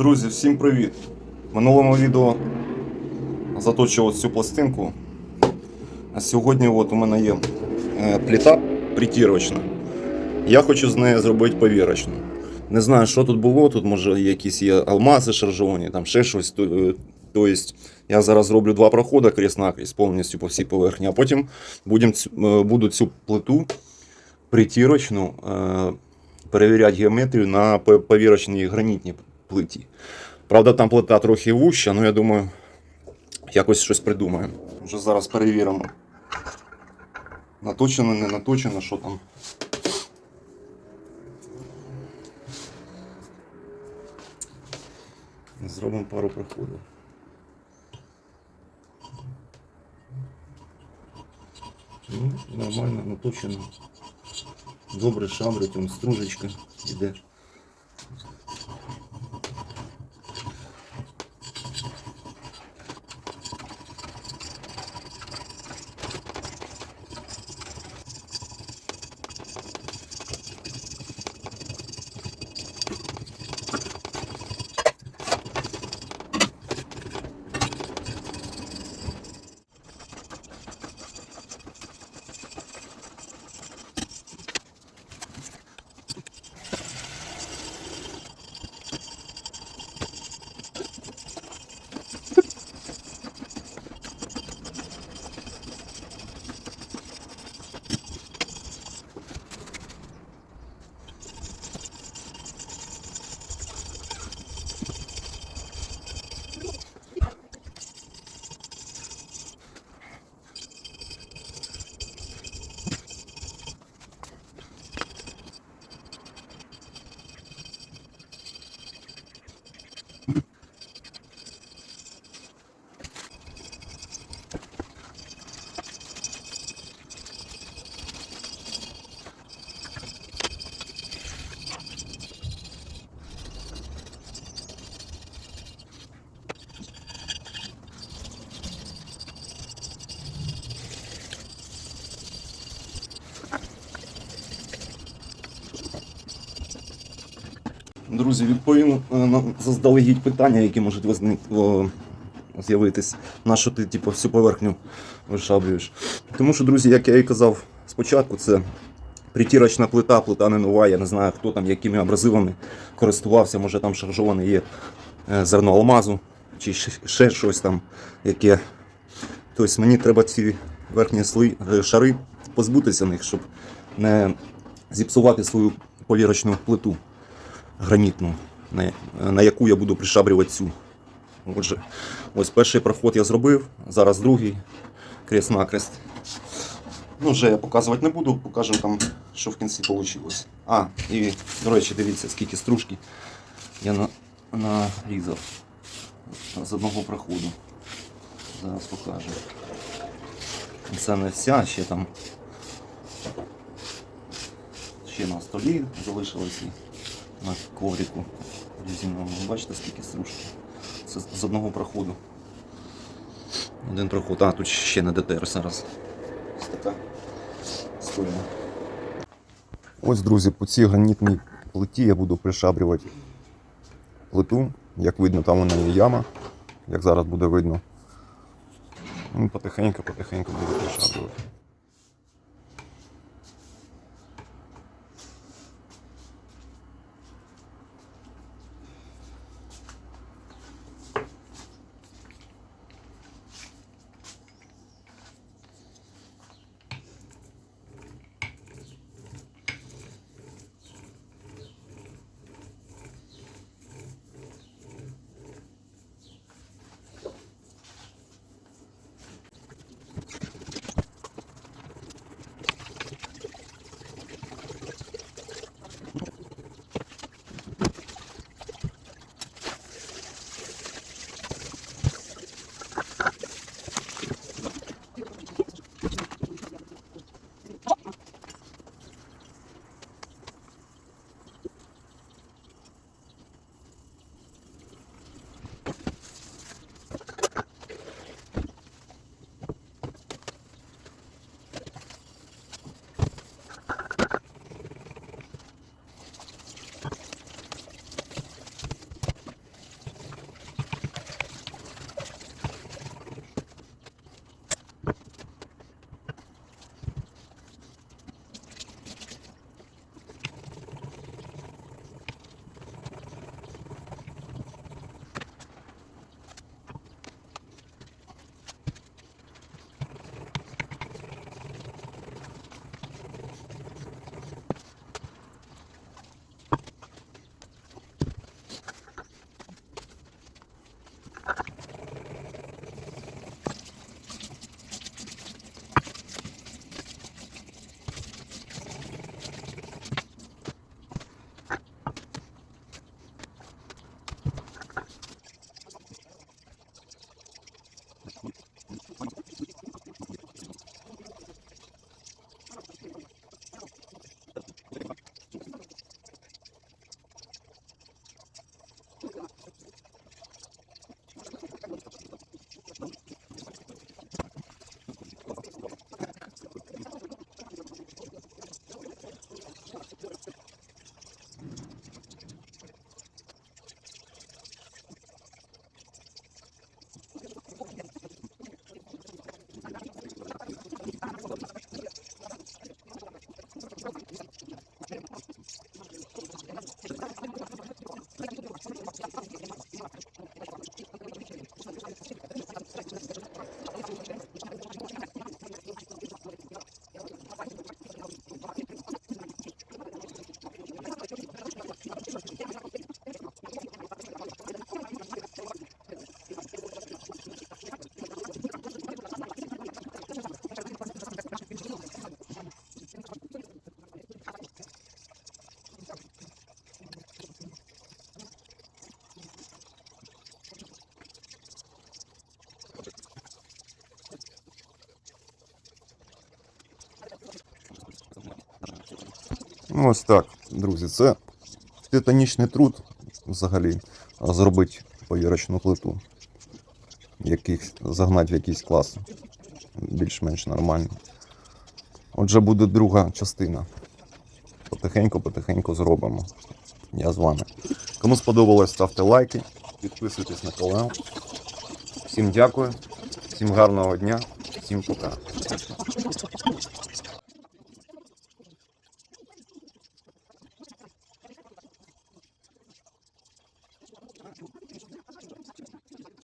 Друзі, всім привіт! В минулому відео заточував цю пластинку. А сьогодні от у мене є е, плита притірочна. Я хочу з неї зробити повірочну. Не знаю, що тут було, тут може якісь є алмази шаржовані, там ще щось. Тобто я зараз зроблю два проходи кріс-накріс повністю по всій поверхні, а потім будем, е, буду цю плиту притірочну перевіряти геометрію на повірочній гранітній плиті. Правда, там плита трохи вуща, але я думаю, якось щось придумаємо. Вже зараз перевіримо. Наточено, не наточено, що там. Зробимо пару проходів. Ну, нормально, наточено. Добре шабрить, он стружечка іде. Друзі, відповім е, на заздалегідь питання, які можуть з'явитись. На що ти типу, всю поверхню вишаблюєш. Тому що, друзі, як я і казав спочатку, це притірочна плита, плита не нова. Я не знаю, хто там якими абразивами користувався, може там шаржоване є е, зерно алмазу чи ще- щось там, яке. Тобто мені треба ці верхні сли, е, шари позбутися них, щоб не зіпсувати свою повірочну плиту гранітну, на, яку я буду пришабрювати цю. Отже, ось перший проход я зробив, зараз другий крест-накрест. Ну, вже я показувати не буду, покажемо там, що в кінці вийшло. А, і, до речі, дивіться, скільки стружки я на, нарізав з одного проходу. Зараз покажу. Це не вся, ще там ще на столі залишилось на коврику резиновому. Бачите, скільки стружки. Це з одного проходу. Один проход. А, тут ще не ДТР зараз. Ось така стоїна. Ось, друзі, по цій гранітній плиті я буду пришабрювати плиту. Як видно, там у неї яма, як зараз буде видно. Ну, Потихеньку, потихеньку буду пришабрювати. Ну, ось так, друзі, це титанічний труд взагалі зробити повірочну плиту. Яких, загнати в якийсь клас. Більш-менш нормально. Отже, буде друга частина. Потихеньку-потихеньку зробимо. Я з вами. Кому сподобалось, ставте лайки, підписуйтесь на канал. Всім дякую, всім гарного дня, всім пока.